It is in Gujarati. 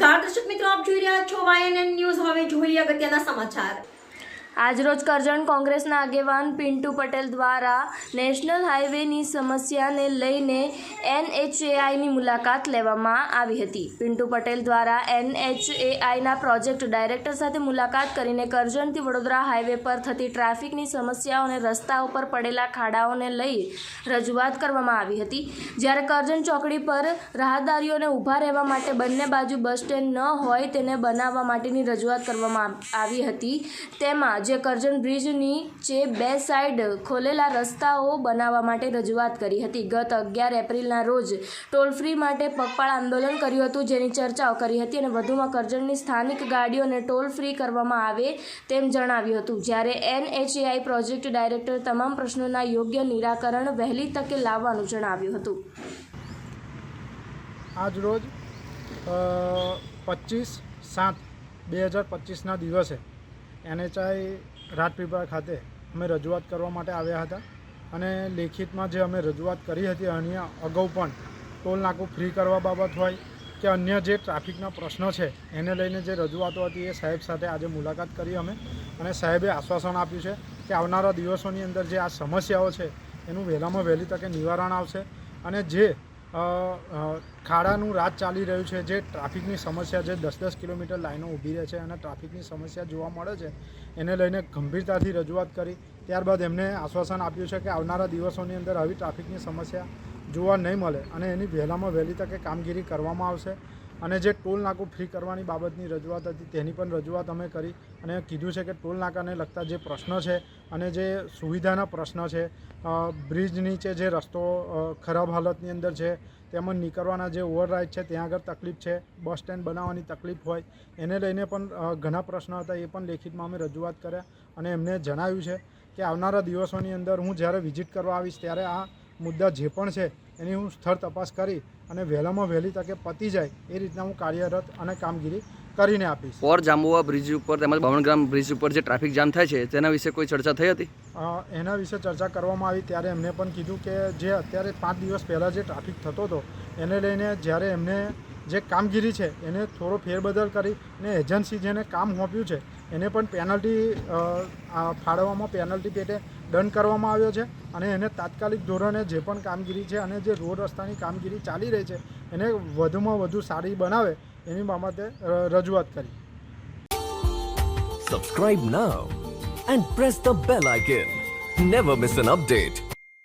નમસ્કાર દર્શક મિત્રો આપ જોઈ રહ્યા છો વાયએનએન ન્યૂઝ હવે જોઈએ અગત્યના સમાચાર. આજરોજ કરજણ કોંગ્રેસના આગેવાન પિન્ટુ પટેલ દ્વારા નેશનલ હાઈવેની સમસ્યાને લઈને એનએચએઆઈની મુલાકાત લેવામાં આવી હતી. પિન્ટુ પટેલ દ્વારા એનએચએઆઈના પ્રોજેક્ટ ડાયરેક્ટર સાથે મુલાકાત કરીને કરજણથી વડોદરા હાઈવે પર થતી ટ્રાફિકની સમસ્યાઓ અને રસ્તા ઉપર પડેલા ખાડાઓને લઈ રજૂઆત કરવામાં આવી હતી. જ્યારે કરજણ ચોકડી પર રાહદારીઓને ઊભા રહેવા માટે બંને બાજુ બસ સ્ટેન્ડ ન હોય તેને બનાવવા માટેની રજૂઆત કરવામાં આવી હતી. તેમાં જે કરજણ બ્રિજની નીચે બે સાઈડ ખોલેલા રસ્તાઓ બનાવવા માટે રજૂઆત કરી હતી. ગત અગિયાર એપ્રિલના રોજ ટોલ ફ્રી માટે પગપાળ આંદોલન કર્યું હતું, જેની ચર્ચાઓ કરી હતી અને વધુમાં કરજણની સ્થાનિક ગાડીઓને ટોલ ફ્રી કરવામાં આવે તેમ જણાવ્યું હતું. જ્યારે એનએચએઆઈ પ્રોજેક્ટ ડાયરેક્ટર તમામ પ્રશ્નોના યોગ્ય નિરાકરણ વહેલી તકે લાવવાનું જણાવ્યું હતું. આજ રોજ પચીસ સાત, બે હજાર પચીસના દિવસે એનએચઆઈ રાજપીપળા ખાતે અમે રજૂઆત કરવા માટે આવ્યા હતા અને લેખિતમાં જે અમે રજૂઆત કરી હતી અન્ય અગાઉ પણ ટોલ નાકું ફ્રી કરવા બાબત હોય કે અન્ય જે ટ્રાફિકના પ્રશ્નો છે એને લઈને જે રજૂઆતો હતી એ સાહેબ સાથે આજે મુલાકાત કરી અમે અને સાહેબે આશ્વાસન આપ્યું છે કે આવનારા દિવસોની અંદર જે આ સમસ્યાઓ છે એનું વહેલામાં વહેલી તકે નિવારણ આવશે અને જે ખાડાનું રાજ ચાલી રહ્યું છે. જે ટ્રાફિકની સમસ્યા જે દસ દસ કિલોમીટર લાઈનો ઊભી રહે છે અને ટ્રાફિકની સમસ્યા જોવા મળે છે, એને લઈને ગંભીરતાથી રજૂઆત કરી. ત્યારબાદ એમને આશ્વાસન આપ્યું છે કે આવનારા દિવસોની અંદર આવી ટ્રાફિકની સમસ્યા જોવા નહીં મળે અને એની વહેલામાં વહેલી તકે કામગીરી કરવામાં આવશે. અને જે ટોલ નાકું ફ્રી કરવાની બાબતની રજૂઆત હતી તેની પણ રજૂઆત અમે કરી અને કીધું છે કે ટોલ નાકાને લગતા જે પ્રશ્ન છે અને જે સુવિધાના પ્રશ્ન છે બ્રિજ નીચે જે રસ્તો ખરાબ હાલતની અંદર છે, તેમજ નીકળવાના જે ઓવરરાઇડ છે, ત્યાં આગળ તકલીફ છે, બસ સ્ટેન્ડ બનાવવાની તકલીફ હોય, એને લઈને પણ ઘણા પ્રશ્નો હતા, એ પણ લેખિતમાં અમે રજૂઆત કર્યા અને એમને જણાવ્યું છે કે આવનારા દિવસોની અંદર હું જ્યારે વિઝિટ કરવા આવીશ ત્યારે આ મુદ્દા જે પણ છે એની હું સ્થળ તપાસ કરી અને વહેલામાં વહેલી તકે પતી જાય એ રીતના હું કાર્યરત અને કામગીરી કરીને આપીશ. પોર જાંબુવા બ્રિજ ઉપર તેમજ બાવનગ્રામ બ્રિજ ઉપર જે ટ્રાફિક જામ થાય છે તેના વિશે કોઈ ચર્ચા થઈ હતી? એના વિશે ચર્ચા કરવામાં આવી ત્યારે એમને પણ કીધું કે જે અત્યારે પાંચ દિવસ પહેલાં જે ટ્રાફિક થતો હતો એને લઈને જ્યારે એમને જે કામગીરી છે એને થોડો ફેરબદલ કરી અને એજન્સી જેને કામ સોંપ્યું છે એને પણ પેનલ્ટી ફાળવવામાં પેનલ્ટી પેટે દંડ કરવામાં આવ્યો છે અને એને તાત્કાલિક ધોરણે જે પણ કામગીરી છે અને જે રોડ રસ્તાની કામગીરી ચાલી રહી છે, એને વધુમાં વધુ સારી બનાવે એની બાબતે રજૂઆત કરી subscribe now and press the bell icon never miss an update.